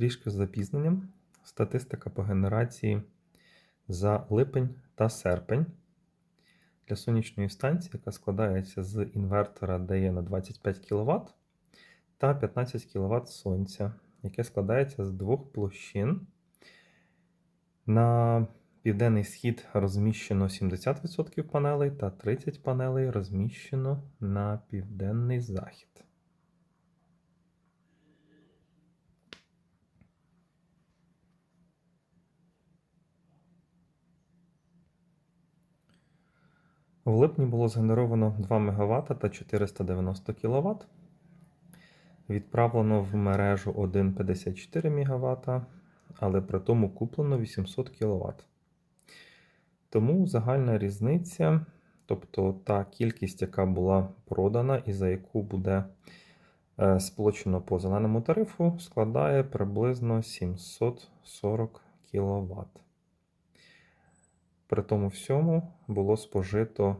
трішки з запізненням. Статистика по генерації за липень та серпень для сонячної станції, яка складається з інвертора DE на 25 кВт та 15 кВт сонця, яке складається з двох площин. На південний схід розміщено 70% панелей та 30 панелей розміщено на південний захід. В липні було згенеровано 2 МВт та 490 кВт. Відправлено в мережу 1,54 МВт, але при тому куплено 800 кВт. Тому загальна різниця, тобто та кількість, яка була продана і за яку буде е, сплачено по зеленому тарифу, складає приблизно 740 кВт. При тому всьому було спожито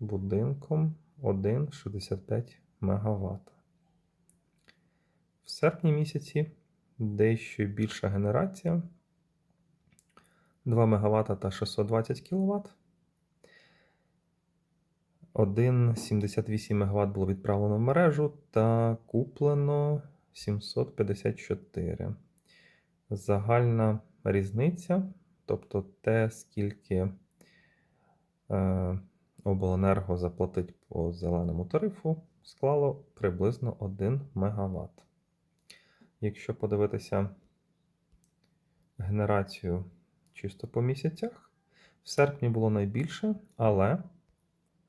будинком 1,65 МВт. В серпні місяці дещо більша генерація 2 МВт та 620 кВт. 1,78 МВт було відправлено в мережу та куплено 754. Загальна різниця, тобто те, скільки е, обленерго заплатить по зеленому тарифу, склало приблизно 1 МВт. Якщо подивитися генерацію чисто по місяцях, в серпні було найбільше, але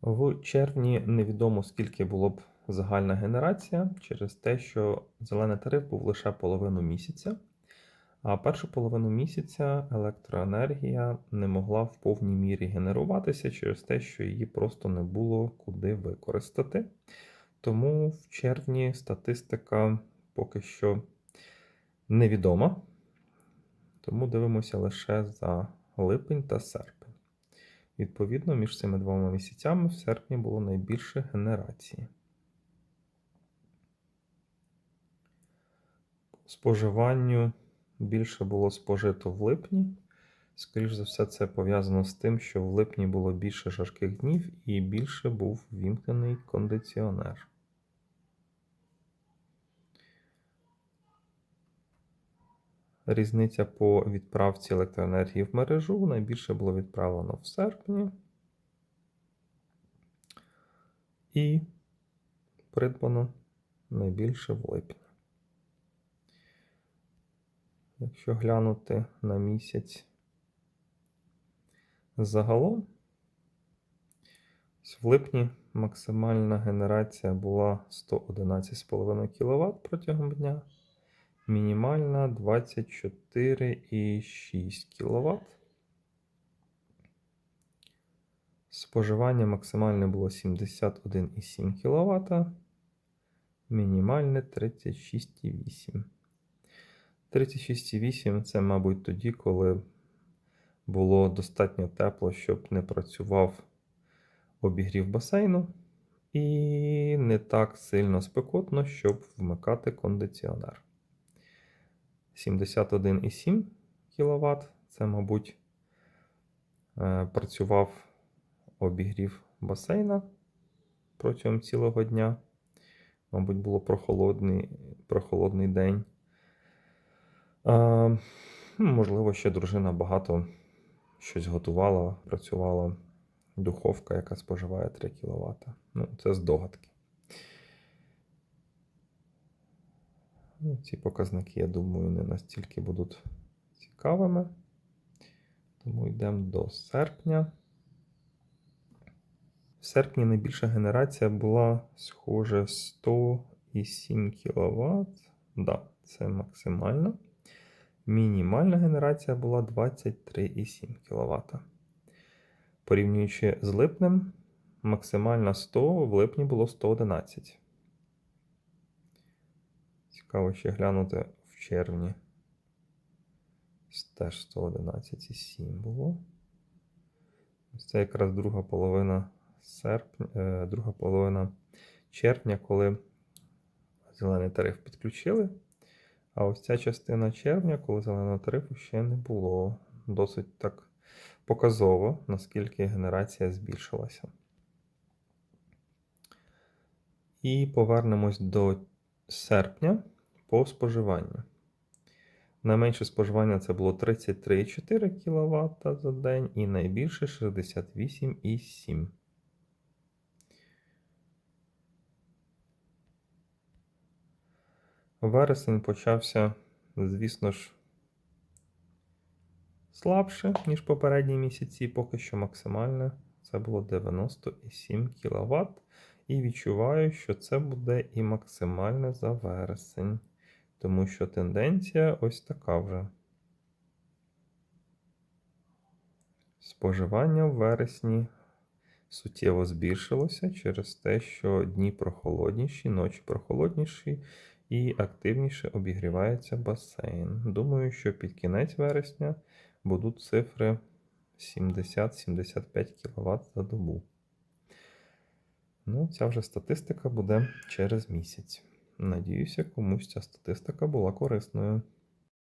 в червні невідомо скільки було б загальна генерація через те, що зелений тариф був лише половину місяця, а першу половину місяця електроенергія не могла в повній мірі генеруватися через те, що її просто не було куди використати. Тому в червні статистика поки що невідома. Тому дивимося лише за липень та серпень. Відповідно, між цими двома місяцями в серпні було найбільше генерації. Споживанню більше було спожито в липні. Скоріше за все, це пов'язано з тим, що в липні було більше жарких днів і більше був вімкнений кондиціонер. Різниця по відправці електроенергії в мережу найбільше було відправлено в серпні. І придбано найбільше в липні. Якщо глянути на місяць загалом, в липні максимальна генерація була 111,5 кВт протягом дня мінімальна 24,6 кВт. Споживання максимальне було 71,7 кВт, мінімальне 36,8. 36,8 це, мабуть, тоді, коли було достатньо тепло, щоб не працював обігрів басейну, і не так сильно спекотно, щоб вмикати кондиціонер. 71,7 кВт. Це, мабуть, е, працював обігрів басейна протягом цілого дня. Мабуть, було прохолодний прохолодний день. А, ну, Можливо, ще дружина багато щось готувала, працювала духовка, яка споживає 3 кВт. Ну, Це здогадки. Ну, Ці показники, я думаю, не настільки будуть цікавими. Тому йдемо до серпня. В серпні найбільша генерація була, схоже, 107 кВт. Да, це максимальна. Мінімальна генерація була 23,7 кВт. Порівнюючи з липнем, максимальна 100 в липні було 111. Цікаво ще глянути в червні. Теж 111,7 було. Ось це якраз друга половина серпня, е, друга половина червня, коли зелений тариф підключили, А ось ця частина червня, коли зеленого тарифу ще не було. Досить так показово, наскільки генерація збільшилася. І повернемось до серпня по споживанню. Найменше споживання це було 33,4 кВт за день і найбільше 68,7. Вересень почався, звісно ж, слабше, ніж попередні місяці, поки що максимальне це було 97 кВт. І відчуваю, що це буде і максимальне за вересень, тому що тенденція ось така вже. Споживання в вересні суттєво збільшилося через те, що дні прохолодніші, ночі прохолодніші і активніше обігрівається басейн. Думаю, що під кінець вересня будуть цифри 70-75 кВт за добу. Ну, ця вже статистика буде через місяць. Надіюся, комусь ця статистика була корисною.